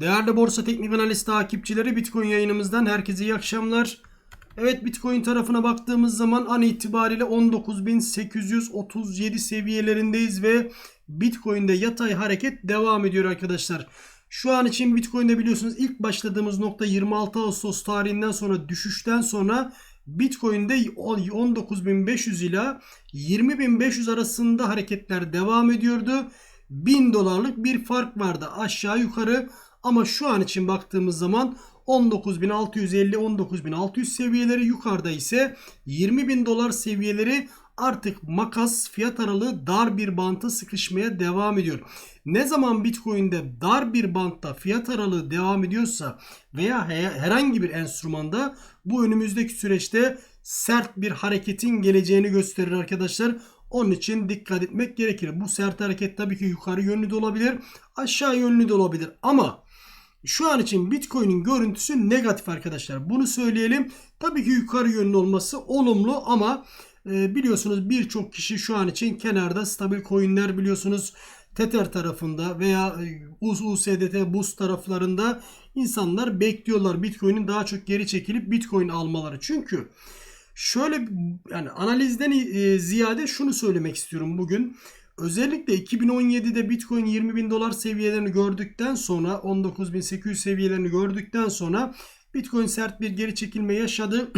Değerli Borsa Teknik Analiz takipçileri Bitcoin yayınımızdan herkese iyi akşamlar. Evet Bitcoin tarafına baktığımız zaman an itibariyle 19.837 seviyelerindeyiz ve Bitcoin'de yatay hareket devam ediyor arkadaşlar. Şu an için Bitcoin'de biliyorsunuz ilk başladığımız nokta 26 Ağustos tarihinden sonra düşüşten sonra Bitcoin'de 19.500 ila 20.500 arasında hareketler devam ediyordu. 1000 dolarlık bir fark vardı aşağı yukarı ama şu an için baktığımız zaman 19.650-19.600 seviyeleri yukarıda ise 20.000 dolar seviyeleri artık makas fiyat aralığı dar bir banta sıkışmaya devam ediyor. Ne zaman Bitcoin'de dar bir bantta fiyat aralığı devam ediyorsa veya herhangi bir enstrümanda bu önümüzdeki süreçte sert bir hareketin geleceğini gösterir arkadaşlar. Onun için dikkat etmek gerekir. Bu sert hareket tabii ki yukarı yönlü de olabilir, aşağı yönlü de olabilir. Ama şu an için Bitcoin'in görüntüsü negatif arkadaşlar. Bunu söyleyelim. Tabii ki yukarı yönlü olması olumlu ama e, biliyorsunuz birçok kişi şu an için kenarda stabil coinler biliyorsunuz. Tether tarafında veya US, USDT, BUS taraflarında insanlar bekliyorlar Bitcoin'in daha çok geri çekilip Bitcoin almaları. Çünkü şöyle yani analizden e, ziyade şunu söylemek istiyorum bugün. Özellikle 2017'de Bitcoin 20 bin dolar seviyelerini gördükten sonra 19.800 seviyelerini gördükten sonra Bitcoin sert bir geri çekilme yaşadı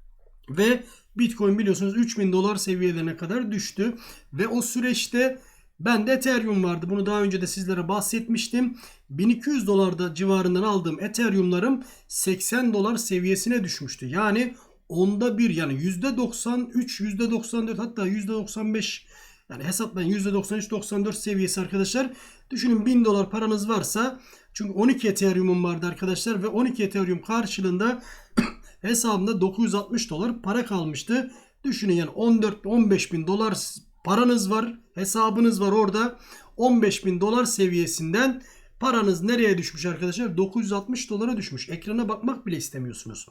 ve Bitcoin biliyorsunuz 3000 dolar seviyelerine kadar düştü ve o süreçte bende Ethereum vardı. Bunu daha önce de sizlere bahsetmiştim. 1200 dolarda civarından aldığım Ethereum'larım 80 dolar seviyesine düşmüştü. Yani onda bir yani %93, %94 hatta %95 yani hesaplayın %93-94 seviyesi arkadaşlar. Düşünün 1000 dolar paranız varsa çünkü 12 Ethereum'um vardı arkadaşlar ve 12 Ethereum karşılığında hesabımda 960 dolar para kalmıştı. Düşünün yani 14-15 bin dolar paranız var hesabınız var orada 15 bin dolar seviyesinden paranız nereye düşmüş arkadaşlar 960 dolara düşmüş ekrana bakmak bile istemiyorsunuz.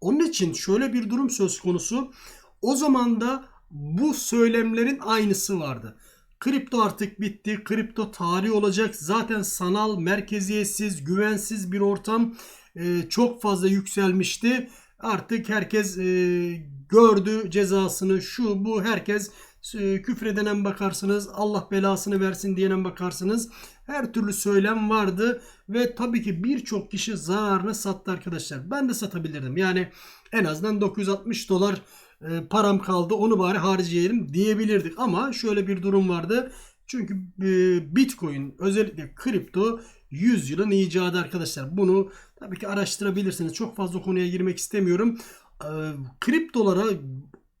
Onun için şöyle bir durum söz konusu o zaman da bu söylemlerin aynısı vardı. Kripto artık bitti. Kripto tarih olacak. Zaten sanal, merkeziyetsiz, güvensiz bir ortam e, çok fazla yükselmişti. Artık herkes e, gördü cezasını. Şu bu herkes e, küfredenen bakarsınız. Allah belasını versin diyenen bakarsınız. Her türlü söylem vardı ve tabii ki birçok kişi zararına sattı arkadaşlar. Ben de satabilirdim. Yani en azından 960 dolar e, param kaldı onu bari harcayalım diyebilirdik. Ama şöyle bir durum vardı. Çünkü e, Bitcoin özellikle kripto 100 yılın icadı arkadaşlar. Bunu tabii ki araştırabilirsiniz. Çok fazla konuya girmek istemiyorum. E, kriptolara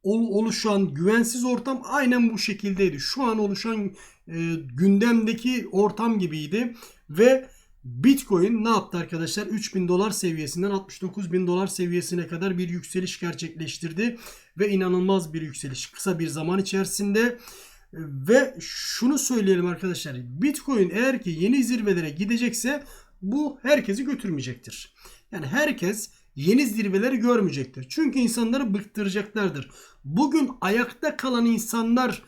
oluşan güvensiz ortam aynen bu şekildeydi. Şu an oluşan gündemdeki ortam gibiydi ve Bitcoin ne yaptı arkadaşlar? 3000 dolar seviyesinden 69 bin dolar seviyesine kadar bir yükseliş gerçekleştirdi. Ve inanılmaz bir yükseliş kısa bir zaman içerisinde. Ve şunu söyleyelim arkadaşlar. Bitcoin eğer ki yeni zirvelere gidecekse bu herkesi götürmeyecektir. Yani herkes yeni zirveleri görmeyecektir. Çünkü insanları bıktıracaklardır. Bugün ayakta kalan insanlar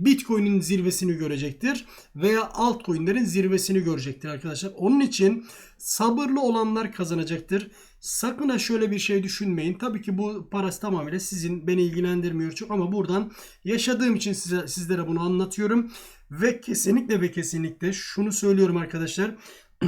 Bitcoin'in zirvesini görecektir veya altcoin'lerin zirvesini görecektir arkadaşlar. Onun için sabırlı olanlar kazanacaktır. Sakın ha şöyle bir şey düşünmeyin. Tabii ki bu parası tamamıyla sizin beni ilgilendirmiyor çok ama buradan yaşadığım için size sizlere bunu anlatıyorum ve kesinlikle ve kesinlikle şunu söylüyorum arkadaşlar.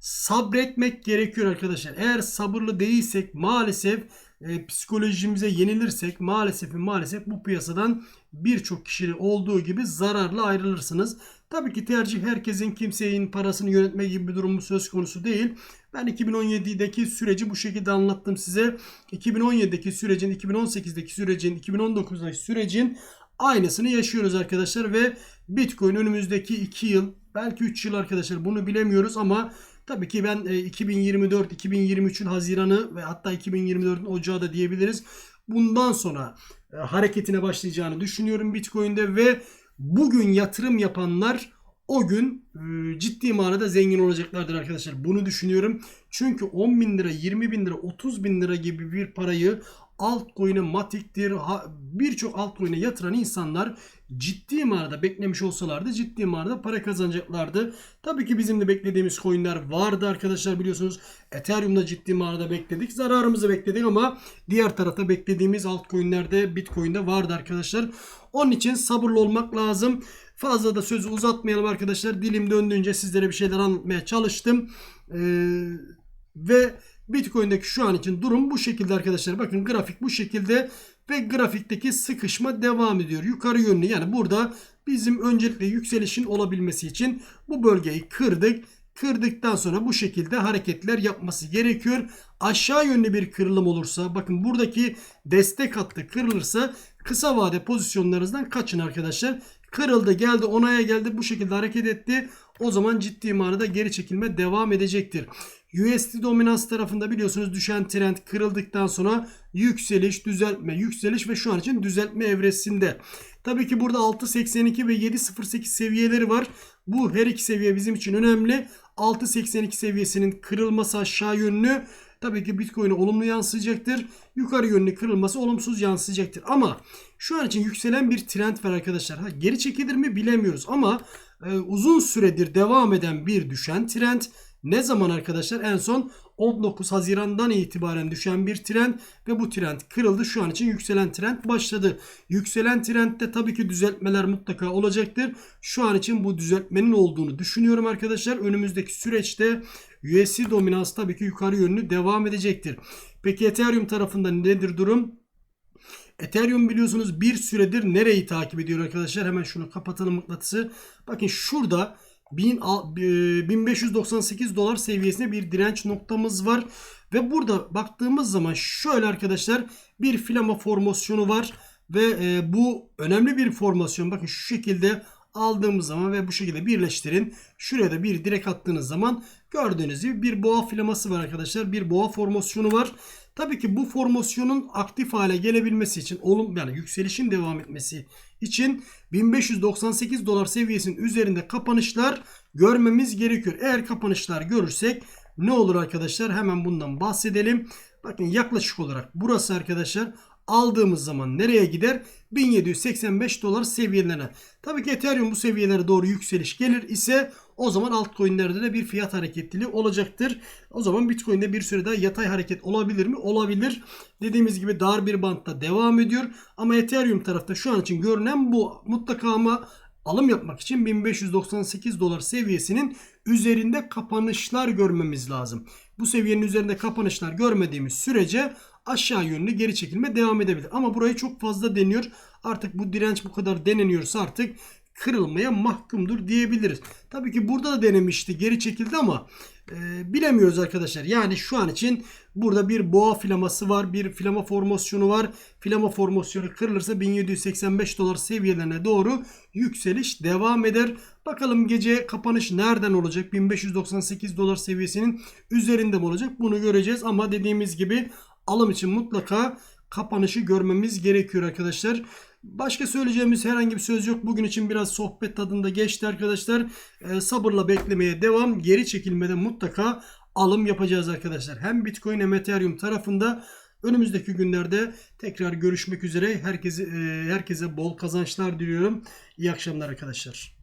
sabretmek gerekiyor arkadaşlar. Eğer sabırlı değilsek maalesef e, psikolojimize yenilirsek maalesef maalesef bu piyasadan birçok kişinin olduğu gibi zararla ayrılırsınız. Tabii ki tercih herkesin kimsenin parasını yönetme gibi bir durumu söz konusu değil. Ben 2017'deki süreci bu şekilde anlattım size. 2017'deki sürecin, 2018'deki sürecin, 2019'daki sürecin aynısını yaşıyoruz arkadaşlar ve Bitcoin önümüzdeki 2 yıl belki 3 yıl arkadaşlar bunu bilemiyoruz ama Tabii ki ben 2024-2023'ün e, Haziran'ı ve hatta 2024'ün Ocağı da diyebiliriz. Bundan sonra e, hareketine başlayacağını düşünüyorum Bitcoin'de ve bugün yatırım yapanlar o gün e, ciddi manada zengin olacaklardır arkadaşlar. Bunu düşünüyorum. Çünkü 10 bin lira, 20 bin lira, 30 bin lira gibi bir parayı altcoin'e, matiktir, birçok altcoin'e yatıran insanlar ciddi manada beklemiş olsalardı ciddi manada para kazanacaklardı. Tabii ki bizim de beklediğimiz coinler vardı arkadaşlar biliyorsunuz. Ethereum'da ciddi manada bekledik. Zararımızı bekledik ama diğer tarafta beklediğimiz altcoin'lerde Bitcoin'de vardı arkadaşlar. Onun için sabırlı olmak lazım. Fazla da sözü uzatmayalım arkadaşlar. Dilim döndüğünce sizlere bir şeyler anlatmaya çalıştım. Ee, ve Bitcoin'deki şu an için durum bu şekilde arkadaşlar. Bakın grafik bu şekilde ve grafikteki sıkışma devam ediyor. Yukarı yönlü yani burada bizim öncelikle yükselişin olabilmesi için bu bölgeyi kırdık. Kırdıktan sonra bu şekilde hareketler yapması gerekiyor. Aşağı yönlü bir kırılım olursa bakın buradaki destek hattı kırılırsa kısa vade pozisyonlarınızdan kaçın arkadaşlar. Kırıldı geldi onaya geldi bu şekilde hareket etti. O zaman ciddi manada geri çekilme devam edecektir. USD dominans tarafında biliyorsunuz düşen trend kırıldıktan sonra yükseliş, düzeltme, yükseliş ve şu an için düzeltme evresinde. Tabii ki burada 6.82 ve 7.08 seviyeleri var. Bu her iki seviye bizim için önemli. 6.82 seviyesinin kırılması aşağı yönlü tabii ki Bitcoin'e olumlu yansıyacaktır. Yukarı yönlü kırılması olumsuz yansıyacaktır. Ama şu an için yükselen bir trend var arkadaşlar. Ha, geri çekilir mi bilemiyoruz ama e, uzun süredir devam eden bir düşen trend. Ne zaman arkadaşlar? En son 19 Haziran'dan itibaren düşen bir trend ve bu trend kırıldı. Şu an için yükselen trend başladı. Yükselen trendde tabii ki düzeltmeler mutlaka olacaktır. Şu an için bu düzeltmenin olduğunu düşünüyorum arkadaşlar. Önümüzdeki süreçte USD dominans tabii ki yukarı yönlü devam edecektir. Peki Ethereum tarafında nedir durum? Ethereum biliyorsunuz bir süredir nereyi takip ediyor arkadaşlar? Hemen şunu kapatalım mıknatısı. Bakın şurada 1000 a- e, 1598 dolar seviyesinde bir direnç noktamız var. Ve burada baktığımız zaman şöyle arkadaşlar bir flama formasyonu var. Ve e, bu önemli bir formasyon. Bakın şu şekilde aldığımız zaman ve bu şekilde birleştirin. Şuraya da bir direk attığınız zaman gördüğünüz gibi bir boğa flaması var arkadaşlar. Bir boğa formasyonu var. Tabii ki bu formasyonun aktif hale gelebilmesi için olum yani yükselişin devam etmesi için 1598 dolar seviyesinin üzerinde kapanışlar görmemiz gerekiyor. Eğer kapanışlar görürsek ne olur arkadaşlar? Hemen bundan bahsedelim. Bakın yaklaşık olarak burası arkadaşlar aldığımız zaman nereye gider? 1785 dolar seviyelerine. Tabii ki Ethereum bu seviyelere doğru yükseliş gelir ise o zaman altcoin'lerde de bir fiyat hareketliliği olacaktır. O zaman Bitcoin'de bir süre daha yatay hareket olabilir mi? Olabilir. Dediğimiz gibi dar bir bantta devam ediyor. Ama Ethereum tarafta şu an için görünen bu. Mutlaka ama alım yapmak için 1598 dolar seviyesinin üzerinde kapanışlar görmemiz lazım. Bu seviyenin üzerinde kapanışlar görmediğimiz sürece aşağı yönlü geri çekilme devam edebilir. Ama burayı çok fazla deniyor. Artık bu direnç bu kadar deneniyorsa artık kırılmaya mahkumdur diyebiliriz. Tabii ki burada da denemişti geri çekildi ama e, bilemiyoruz arkadaşlar. Yani şu an için burada bir boğa flaması var. Bir flama formasyonu var. Flama formasyonu kırılırsa 1785 dolar seviyelerine doğru yükseliş devam eder. Bakalım gece kapanış nereden olacak? 1598 dolar seviyesinin üzerinde mi olacak? Bunu göreceğiz ama dediğimiz gibi alım için mutlaka kapanışı görmemiz gerekiyor arkadaşlar. Başka söyleyeceğimiz herhangi bir söz yok. Bugün için biraz sohbet tadında geçti arkadaşlar. Ee, sabırla beklemeye devam. Geri çekilmede mutlaka alım yapacağız arkadaşlar. Hem Bitcoin hem Ethereum tarafında önümüzdeki günlerde tekrar görüşmek üzere. Herkese herkese bol kazançlar diliyorum. İyi akşamlar arkadaşlar.